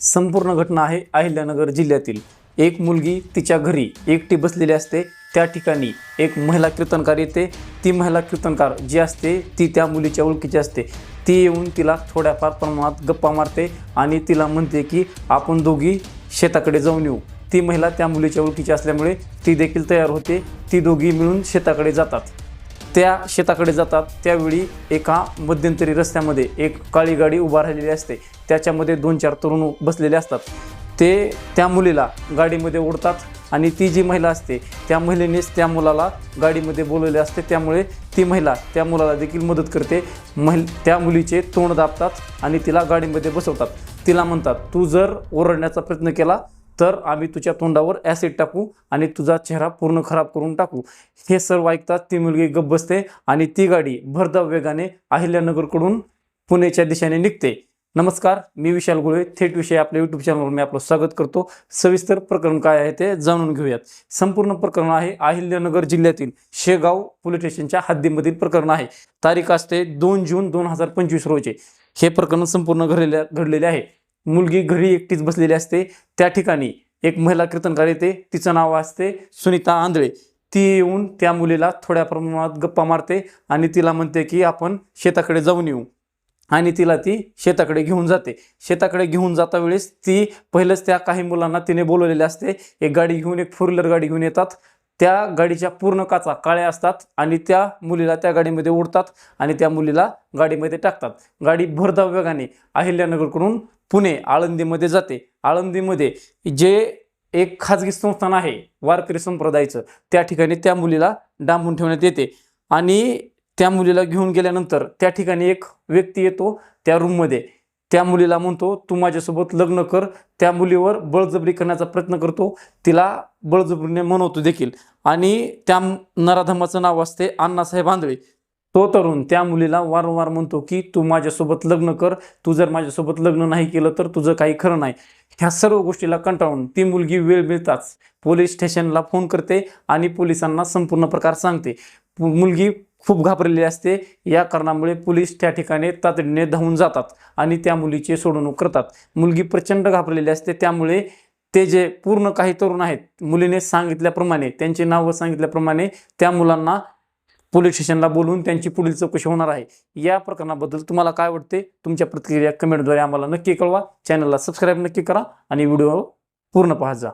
संपूर्ण घटना आहे अहिल्यानगर जिल्ह्यातील. एक मुलगी तिच्या घरी एकटी बसलेली असते. त्या ठिकाणी एक महिला कीर्तनकार येते. ती महिला कीर्तनकार जी असते ती त्या मुलीच्या ओळखीची असते. ती येऊन तिला थोड्याफार प्रमाणात गप्पा मारते आणि तिला म्हणते की आपण दोघी शेताकडे जाऊन येऊ. ती महिला त्या मुलीच्या ओळखीची असल्यामुळे ती देखील तयार होते. ती दोघी मिळून शेताकडे जातात. त्या शेताकडे जातात. त्यावेळी एका मध्यंतरी रस्त्यामध्ये एक काळी गाडी उभा राहिलेली असते. त्याच्यामध्ये दोन चार तरुण बसलेले असतात. ते त्या मुलीला गाडीमध्ये ओढतात आणि ती जी महिला असते त्या महिलेनेच त्या मुलाला गाडीमध्ये बोलवले असते. त्यामुळे ती महिला त्या मुलाला देखील मदत करते. महिल त्या मुलीचे तोंड दाबतात आणि तिला गाडीमध्ये बसवतात. तिला म्हणतात तू जर ओरडण्याचा प्रयत्न केला तर आम्ही तुझ्या तोंडावर ॲसिड टाकू आणि तुझा चेहरा पूर्ण खराब करून टाकू. हे सर्व ऐकतात ती मुलगी गप्प बसते आणि ती गाडी भरधाव वेगाने अहिल्यानगरकडून पुण्याच्या दिशेने निघते. नमस्कार मी विशाल गुळे थेट विषय आपल्या यूट्यूब चॅनलवर मी आपलं स्वागत करतो. सविस्तर प्रकरण काय आहे ते जाणून घेऊयात. संपूर्ण प्रकरण आहे अहिल्यानगर जिल्ह्यातील शेगाव पोलीस स्टेशनच्या हद्दीमधील प्रकरण आहे. तारीख असते दोन जून दोन हजार पंचवीस रोजी. हे प्रकरण संपूर्ण घडलेल्या घडलेले आहे. मुलगी घरी एकटीच बसलेली असते. त्या ठिकाणी एक महिला कीर्तनकार येते. तिचं नाव असते सुनीता आंधळे. ती येऊन त्या मुलीला थोड्या प्रमाणात गप्पा मारते आणि तिला म्हणते की आपण शेताकडे जाऊन येऊ. आणि तिला ती शेताकडे घेऊन जाते. शेताकडे घेऊन जाता वेळेस ती पहिलंच त्या काही मुलांना तिने बोलवलेले असते. एक गाडी घेऊन एक फोर व्हीलर गाडी घेऊन येतात. त्या गाडीच्या पूर्ण काचा काळ्या असतात आणि त्या मुलीला त्या गाडीमध्ये ओढतात आणि त्या मुलीला गाडीमध्ये टाकतात. गाडी भरधाव वेगाने अहिल्यानगरकडून पुणे आळंदीमध्ये जाते. आळंदीमध्ये जे एक खाजगी संस्थान आहे वारकरी संप्रदायाचं त्या ठिकाणी त्या मुलीला डांबून ठेवण्यात येते. आणि त्या मुलीला घेऊन गेल्यानंतर त्या ठिकाणी एक व्यक्ती येतो त्या रूममध्ये त्या मुलीला म्हणतो तू माझ्यासोबत लग्न कर. त्या मुलीवर बळजबरी करण्याचा प्रयत्न करतो. तिला बळजबरीने म्हणवतो देखील. आणि त्या नराधमाचं नाव असते अण्णासाहेब आंधळे. तो तरुण त्या मुलीला वारंवार म्हणतो की तू माझ्यासोबत लग्न कर. तू जर माझ्यासोबत लग्न नाही केलं तर तुझं काही खरं नाही. ह्या सर्व गोष्टीला कंटाळून ती मुलगी वेळ मिळताच पोलीस स्टेशनला फोन करते आणि पोलिसांना संपूर्ण प्रकार सांगते. पु- मुलगी खूप घाबरलेली असते. या कारणामुळे पोलीस त्या ठिकाणी तातडीने धावून जातात आणि त्या मुलीची सोडवणूक करतात. मुलगी प्रचंड घाबरलेली असते. त्यामुळे ते जे पूर्ण काही तरुण आहेत मुलीने सांगितल्याप्रमाणे त्यांचे नावं सांगितल्याप्रमाणे त्या मुलांना पोलीस स्टेशनला बोलवून त्यांची पुढील चौकशी होणार आहे. या प्रकरणाबद्दल तुम्हाला काय वाटते? तुमच्या प्रतिक्रिया कमेंटद्वारे आम्हाला नक्की कळवा. चॅनलला सबस्क्राईब नक्की करा आणि व्हिडिओ पूर्ण पाहत जा.